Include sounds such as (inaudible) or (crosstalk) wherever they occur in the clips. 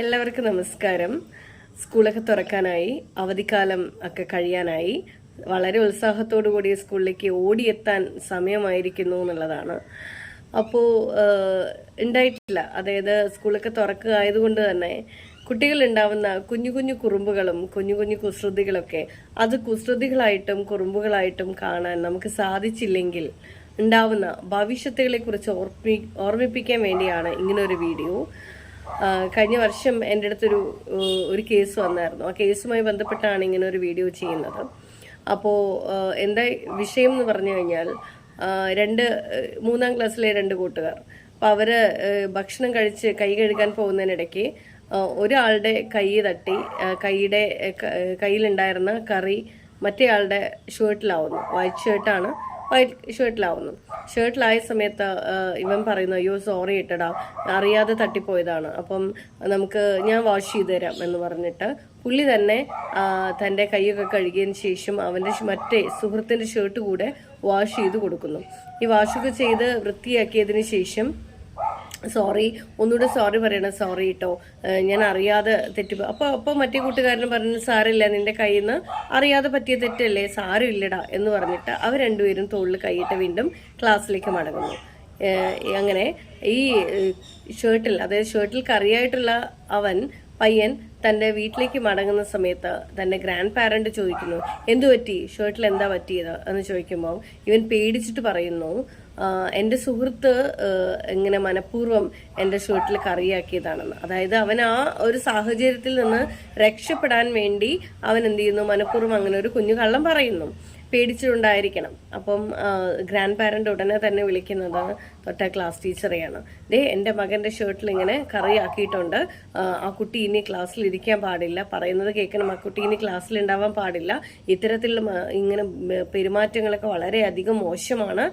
എല്ലാവർക്കും നമസ്കാരം. സ്കൂളൊക്കെ തുറക്കാനായി അവധിക്കാലം ഒക്കെ കഴിയാനായി വളരെ ഉത്സാഹത്തോടു കൂടി സ്കൂളിലേക്ക് ഓടിയെത്താൻ സമയമായിരിക്കുന്നു എന്നുള്ളതാണ്. അപ്പോൾ ഉണ്ടായിട്ടില്ല. അതായത് സ്കൂളൊക്കെ തുറക്കുക ആയതുകൊണ്ട് തന്നെ കുട്ടികളുണ്ടാവുന്ന കുഞ്ഞു കുഞ്ഞു കുറുമ്പുകളും കുഞ്ഞു കുഞ്ഞു കുസൃതികളൊക്കെ അത് കുസൃതികളായിട്ടും കുറുമ്പുകളായിട്ടും കാണാൻ നമുക്ക് സാധിച്ചില്ലെങ്കിൽ ഉണ്ടാവുന്ന ഭവിഷ്യത്തുകളെ കുറിച്ച് ഓർമ്മി ഓർമ്മിപ്പിക്കാൻ വേണ്ടിയാണ് ഇങ്ങനൊരു വീഡിയോ. കഴിഞ്ഞ വർഷം എന്റെ അടുത്തൊരു ഒരു കേസ് വന്നായിരുന്നു. ആ കേസുമായി ബന്ധപ്പെട്ടാണ് ഇങ്ങനെ ഒരു വീഡിയോ ചെയ്യുന്നത്. അപ്പോൾ എന്താ വിഷയം എന്ന് പറഞ്ഞു കഴിഞ്ഞാൽ രണ്ട് മൂന്നാം ക്ലാസ്സിലെ രണ്ട് കൂട്ടുകാർ. അപ്പോൾ അവർ ഭക്ഷണം കഴിച്ച് കൈ കഴുകാൻ പോകുന്നതിനിടയ്ക്ക് ഒരാളുടെ കൈ തട്ടി കൈയുടെ കയ്യിലുണ്ടായിരുന്ന കറി മറ്റേയാളുടെ ഷർട്ടിലാവുന്നു. വൈറ്റ് ഷർട്ടാണ്. ഷർട്ടിലാവുന്നു. ഷർട്ടിലായ സമയത്ത് ഇവൻ പറയുന്നു അയ്യോ സോറി ഇട്ടടാ അറിയാതെ തട്ടിപ്പോയതാണ്. അപ്പം നമുക്ക് ഞാൻ വാഷ് ചെയ്ത് തരാം എന്ന് പറഞ്ഞിട്ട് പുള്ളി തന്നെ തന്റെ കൈയൊക്കെ കഴുകിയതിന് ശേഷം അവന്റെ മറ്റേ സുഹൃത്തിന്റെ ഷർട്ട് കൂടെ വാഷ് ചെയ്ത് കൊടുക്കുന്നു. ഈ വാഷൊക്കെ ചെയ്ത് വൃത്തിയാക്കിയതിന് ശേഷം സോറി ഒന്നുകൂടെ സോറി പറയണം സോറി കേട്ടോ. ഞാൻ അറിയാതെ തെറ്റ് അപ്പോൾ അപ്പോൾ മറ്റേ കൂട്ടുകാരൻ പറഞ്ഞു സാരില്ല നിന്റെ കയ്യിൽ നിന്ന് അറിയാതെ പറ്റിയ തെറ്റല്ലേ സാരമില്ലടാ എന്ന് പറഞ്ഞിട്ട് അവർ രണ്ടുപേരും തോളിൽ കൈയിട്ട് വീണ്ടും ക്ലാസ്സിലേക്ക് മടങ്ങുന്നു. അങ്ങനെ ഈ ഷേർട്ടിൽ അതായത് ഷർട്ടിൽ കറിയായിട്ടുള്ള അവൻ പയ്യൻ തന്റെ വീട്ടിലേക്ക് മടങ്ങുന്ന സമയത്ത് തന്റെ ഗ്രാൻഡ് പാരന്റ് ചോദിക്കുന്നു എന്തു പറ്റി? ഷർട്ടിൽ എന്താ പറ്റിയത്? എന്ന് ചോദിക്കുമ്പോൾ ഇവൻ പേടിച്ചിട്ട് പറയുന്നു "ആഹ് എന്റെ സുഹൃത്ത് ഇങ്ങനെ മനഃപൂർവം എന്റെ ഷർട്ടിൽ കറിയാക്കിയതാണെന്ന്. അതായത് അവൻ ആ ഒരു സാഹചര്യത്തിൽ നിന്ന് രക്ഷപ്പെടാൻ വേണ്ടി അവൻ എന്ത് ചെയ്യുന്നു? മനഃപൂർവം അങ്ങനെ ഒരു കുഞ്ഞു കള്ളം പറയുന്നു. പേടിച്ചിട്ടുണ്ടായിരിക്കണം. അപ്പം ഗ്രാൻഡ് പാരന്റ് ഉടനെ തന്നെ വിളിക്കുന്നത് തൊട്ട ക്ലാസ് ടീച്ചറെയാണ് ദേ എന്റെ മകന്റെ ഷർട്ടിൽ ഇങ്ങനെ കറി ആക്കിയിട്ടുണ്ട് ആ കുട്ടി ഇനി ക്ലാസ്സിൽ ഇരിക്കാൻ പാടില്ല. പറയുന്നത് കേൾക്കണം ആ കുട്ടി ഇനി ക്ലാസ്സിൽ ഉണ്ടാവാൻ പാടില്ല. ഇത്തരത്തിൽ ഇങ്ങനെ പെരുമാറ്റങ്ങളൊക്കെ വളരെയധികം മോശമാണ്.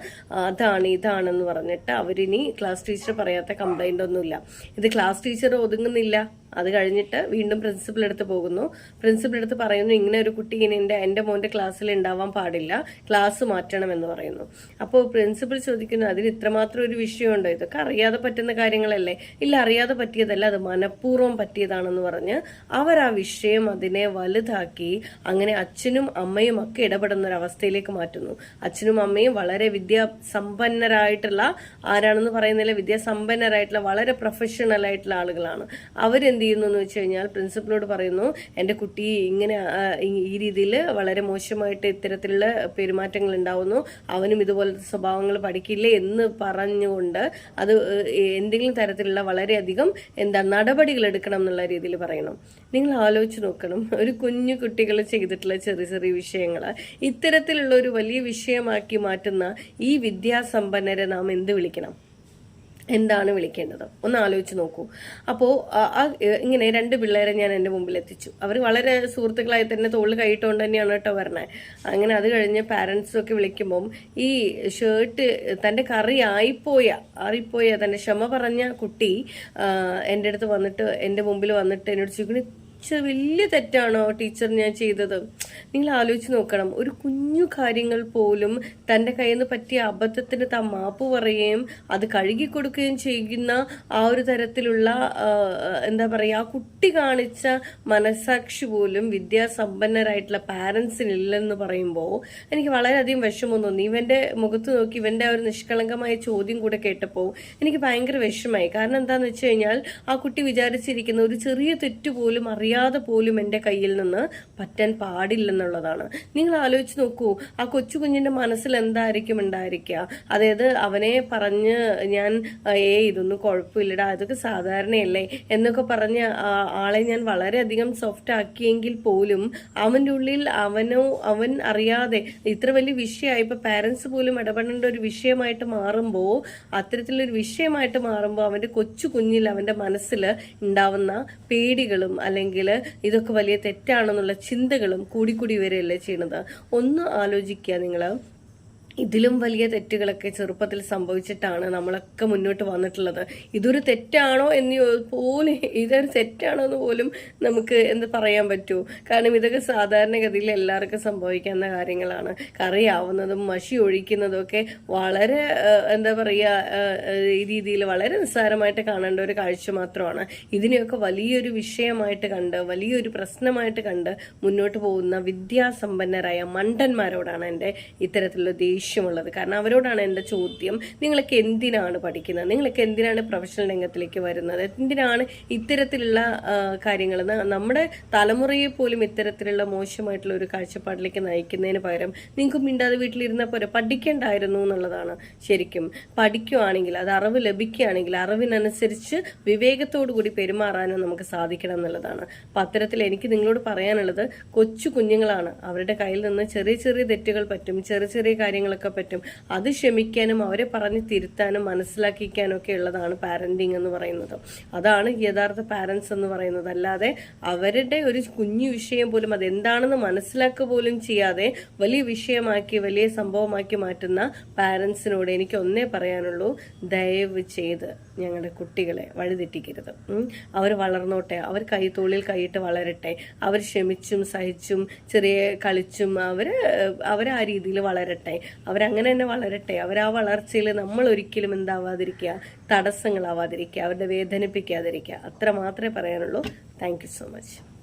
അതാണ് ഇതാണെന്ന് പറഞ്ഞിട്ട് അവരിനി ക്ലാസ് ടീച്ചർ പറയാത്ത കംപ്ലൈന്റ് ഒന്നുമില്ല. ഇത് ക്ലാസ് ടീച്ചർ ഒതുങ്ങുന്നില്ല. അത് കഴിഞ്ഞിട്ട് വീണ്ടും പ്രിൻസിപ്പൽ എടുത്ത് പോകുന്നു. പ്രിൻസിപ്പൽ എടുത്ത് പറയുന്നു ഇങ്ങനെ ഒരു കുട്ടി ഇനി എന്റെ എന്റെ മോന്റെ ക്ലാസ്സിൽ ഉണ്ടാവാൻ പാടില്ല. ക്ലാസ് മാറ്റണം എന്ന് പറയുന്നു. അപ്പോൾ പ്രിൻസിപ്പൽ ചോദിക്കുന്നു അതിന് ഇത്രമാത്രം ഒരു വിഷയമുണ്ടോ? ഇതൊക്കെ അറിയാതെ പറ്റുന്ന കാര്യങ്ങളല്ലേ? ഇല്ല അറിയാതെ പറ്റിയതല്ല അത് മനഃപൂർവം പറ്റിയതാണെന്ന് പറഞ്ഞ് അവർ ആ വിഷയം അതിനെ വലുതാക്കി അങ്ങനെ അച്ഛനും അമ്മയും ഒക്കെ ഇടപെടുന്ന ഒരു അവസ്ഥയിലേക്ക് മാറ്റുന്നു. അച്ഛനും അമ്മയും വളരെ വിദ്യാസമ്പന്നരായിട്ടുള്ള ആരാണെന്ന് പറയുന്നില്ല വിദ്യാസമ്പന്നരായിട്ടുള്ള വളരെ പ്രൊഫഷണൽ ആയിട്ടുള്ള ആളുകളാണ്. അവരെന്ത് ചെയ്യുന്നു എന്ന് വെച്ച് കഴിഞ്ഞാൽ പ്രിൻസിപ്പളിനോട് പറയുന്നു എന്റെ കുട്ടി ഇങ്ങനെ ഈ രീതിയിൽ വളരെ മോശമായിട്ട് ഇത്തരത്തിലുള്ള പെരുമാറ്റങ്ങൾ ഉണ്ടാവുന്നു. അവനും ഇതുപോലത്തെ സ്വഭാവങ്ങൾ പഠിക്കില്ലേ? എന്ന് പറഞ്ഞുകൊണ്ട് അത് എന്തെങ്കിലും തരത്തിലുള്ള വളരെയധികം എന്താ നടപടികൾ എടുക്കണം എന്നുള്ള രീതിയിൽ പറയണം. നിങ്ങൾ ആലോചിച്ച് നോക്കണം. ഒരു കുഞ്ഞു കുട്ടികൾ ചെയ്തിട്ടുള്ള ചെറിയ ചെറിയ വിഷയങ്ങൾ ഇത്തരത്തിലുള്ള ഒരു വലിയ വിഷയമാക്കി മാറ്റുന്ന ഈ വിദ്യാസമ്പന്നരെ നാം എന്ത് വിളിക്കണം? എന്താണ് വിളിക്കേണ്ടത്? ഒന്ന് ആലോചിച്ച് നോക്കൂ. അപ്പോൾ ഇങ്ങനെ രണ്ട് പിള്ളേരെ ഞാൻ എന്റെ മുമ്പിൽ എത്തിച്ചു അവർ വളരെ സുഹൃത്തുക്കളായി തന്നെ തോളിൽ കൈയിട്ടുകൊണ്ട് തന്നെയാണ് കേട്ടോ വരണേ. അങ്ങനെ അത് കഴിഞ്ഞ് പാരൻസൊക്കെ വിളിക്കുമ്പം ഈ ഷർട്ട് തന്റെ കറി ആയിപ്പോയ ആറിപ്പോയ തന്റെ ക്ഷമ പറഞ്ഞ കുട്ടി എന്റെ അടുത്ത് വന്നിട്ട് എന്റെ മുമ്പിൽ വന്നിട്ട് എന്നോട് "ടീച്ചർ, വലിയ തെറ്റാണോ ടീച്ചർ ഞാൻ ചെയ്തത്? നിങ്ങൾ ആലോചിച്ച് നോക്കണം. ഒരു കുഞ്ഞു കാര്യങ്ങൾ പോലും തന്റെ കയ്യിൽ നിന്ന് പറ്റിയ അബദ്ധത്തിന് താൻ മാപ്പ് പറയുകയും അത് കഴുകി കൊടുക്കുകയും ചെയ്യുന്ന ആ ഒരു തരത്തിലുള്ള എന്താ പറയുക ആ കുട്ടി കാണിച്ച മനസാക്ഷി പോലും വിദ്യാസമ്പന്നരായിട്ടുള്ള പാരൻസിനില്ലെന്ന് പറയുമ്പോൾ എനിക്ക് വളരെയധികം വിഷമം തോന്നി. ഇവന്റെ മുഖത്ത് നോക്കി ഇവന്റെ ഒരു നിഷ്കളങ്കമായ ചോദ്യം കൂടെ കേട്ടപ്പോൾ എനിക്ക് ഭയങ്കര വിഷമമായി. കാരണം എന്താണെന്ന് വെച്ച് കഴിഞ്ഞാൽ ആ കുട്ടി വിചാരിച്ചിരിക്കുന്ന ഒരു ചെറിയ തെറ്റ് പോലും അറിയാതെ പോലും എന്റെ കയ്യിൽ നിന്ന് പറ്റാൻ പാടില്ലെന്നുള്ളതാണ് നിങ്ങൾ ആലോചിച്ച് നോക്കൂ ആ കൊച്ചു കുഞ്ഞിന്റെ മനസ്സിൽ എന്തായിരിക്കും ഉണ്ടായിരിക്കുക? അതായത് അവനെ പറഞ്ഞ് ഞാൻ ഏ ഇതൊന്നും കുഴപ്പമില്ലടാ അതൊക്കെ സാധാരണയല്ലേ എന്നൊക്കെ പറഞ്ഞ് ആളെ ഞാൻ വളരെയധികം സോഫ്റ്റ് ആക്കിയെങ്കിൽ പോലും അവന്റെ ഉള്ളിൽ അവനോ അവൻ അറിയാതെ ഇത്ര വലിയ വിഷയമായി ഇപ്പൊ പാരൻസ് പോലും ഇടപെടേണ്ട ഒരു വിഷയമായിട്ട് മാറുമ്പോൾ അത്തരത്തിലൊരു വിഷയമായിട്ട് മാറുമ്പോൾ അവന്റെ കൊച്ചു കുഞ്ഞിൽ അവന്റെ മനസ്സിൽ ഉണ്ടാവുന്ന പേടികളും അല്ലെങ്കിൽ ഇതൊക്കെ വലിയ തെറ്റാണെന്നുള്ള ചിന്തകളും കൂടിക്കൂടി ഇവരെയല്ലേ ചെയ്യണത്? ഒന്ന് ആലോചിക്കുക നിങ്ങൾ ഇതിലും വലിയ തെറ്റുകളൊക്കെ ചെറുപ്പത്തിൽ സംഭവിച്ചിട്ടാണ് നമ്മളൊക്കെ മുന്നോട്ട് വന്നിട്ടുള്ളത്. ഇതൊരു തെറ്റാണോ എന്ന് പോലും (laughs) ഇതൊരു തെറ്റാണോ എന്ന് പോലും നമുക്ക് എന്ത് പറയാൻ പറ്റൂ. കാരണം ഇതൊക്കെ സാധാരണഗതിയിൽ എല്ലാവർക്കും സംഭവിക്കുന്ന കാര്യങ്ങളാണ്. കറിയാവുന്നതും മഷി ഒഴിക്കുന്നതും ഒക്കെ വളരെ എന്താ പറയുക രീതിയിൽ വളരെ നിസ്സാരമായിട്ട് കാണേണ്ട ഒരു കാഴ്ച മാത്രമാണ്. ഇതിനെയൊക്കെ വലിയൊരു വിഷയമായിട്ട് കണ്ട് വലിയൊരു പ്രശ്നമായിട്ട് കണ്ട് മുന്നോട്ട് പോകുന്ന വിദ്യാസമ്പന്നരായ മണ്ടന്മാരോടാണ് എന്റെ ഇത്തരത്തിലുള്ള ദേഷ്യമുള്ളത് കാരണം അവരോടാണ് എന്റെ ചോദ്യം. നിങ്ങളൊക്കെ എന്തിനാണ് പഠിക്കുന്നത്? നിങ്ങളൊക്കെ എന്തിനാണ് പ്രൊഫഷണൽ രംഗത്തിലേക്ക് വരുന്നത്? എന്തിനാണ് ഇത്തരത്തിലുള്ള കാര്യങ്ങൾ? നമ്മുടെ തലമുറയെ പോലും ഇത്തരത്തിലുള്ള മോശമായിട്ടുള്ള ഒരു കാഴ്ചപ്പാടിലേക്ക് നയിക്കുന്നതിന് പകരം നിങ്ങൾക്ക് മിണ്ടാതെ വീട്ടിലിരുന്ന പോരെ. പഠിക്കേണ്ടായിരുന്നു എന്നുള്ളതാണ് ശരിക്കും. പഠിക്കുകയാണെങ്കിൽ അത് അറിവ് ലഭിക്കുകയാണെങ്കിൽ അറിവിനനുസരിച്ച് വിവേകത്തോടു കൂടി പെരുമാറാനും നമുക്ക് സാധിക്കണം എന്നുള്ളതാണ്. അപ്പം അത്തരത്തിൽ എനിക്ക് നിങ്ങളോട് പറയാനുള്ളത് കൊച്ചു കുഞ്ഞുങ്ങളാണ്. അവരുടെ കയ്യിൽ നിന്ന് ചെറിയ ചെറിയ തെറ്റുകൾ പറ്റും. ചെറിയ ചെറിയ കാര്യങ്ങളൊക്കെ പറ്റും. അത് ക്ഷമിക്കാനും അവരെ പറഞ്ഞ് തിരുത്താനും മനസ്സിലാക്കിക്കാനും ഒക്കെ ഉള്ളതാണ് പാരന്റിങ് എന്ന് പറയുന്നത്. അതാണ് യഥാർത്ഥ പാരൻസ് എന്ന് പറയുന്നത്. അല്ലാതെ അവരുടെ ഒരു കുഞ്ഞു വിഷയം പോലും അതെന്താണെന്ന് മനസ്സിലാക്കുക പോലും ചെയ്യാതെ വലിയ വിഷയമാക്കി വലിയ സംഭവമാക്കി മാറ്റുന്ന പാരൻസിനോട് എനിക്ക് ഒന്നേ പറയാനുള്ളൂ. ദയവ് ചെയ്ത് ഞങ്ങളുടെ കുട്ടികളെ വഴിതെറ്റിക്കരുത്. അവർ വളർന്നോട്ടെ അവർ കൈത്തോളിൽ കൈയിട്ട് വളരട്ടെ. അവർ ക്ഷമിച്ചും സഹിച്ചും ചെറിയ കളിച്ചും അവർ അവർ ആ രീതിയിൽ വളരട്ടെ. അവരങ്ങനെ തന്നെ വളരട്ടെ. അവർ ആ വളർച്ചയിൽ നമ്മൾ ഒരിക്കലും എന്താവാതിരിക്കുക തടസ്സങ്ങളാവാതിരിക്കുക അവരുടെ വേദനിപ്പിക്കാതിരിക്കുക. അത്ര മാത്രമേ പറയാനുള്ളൂ. Thank so much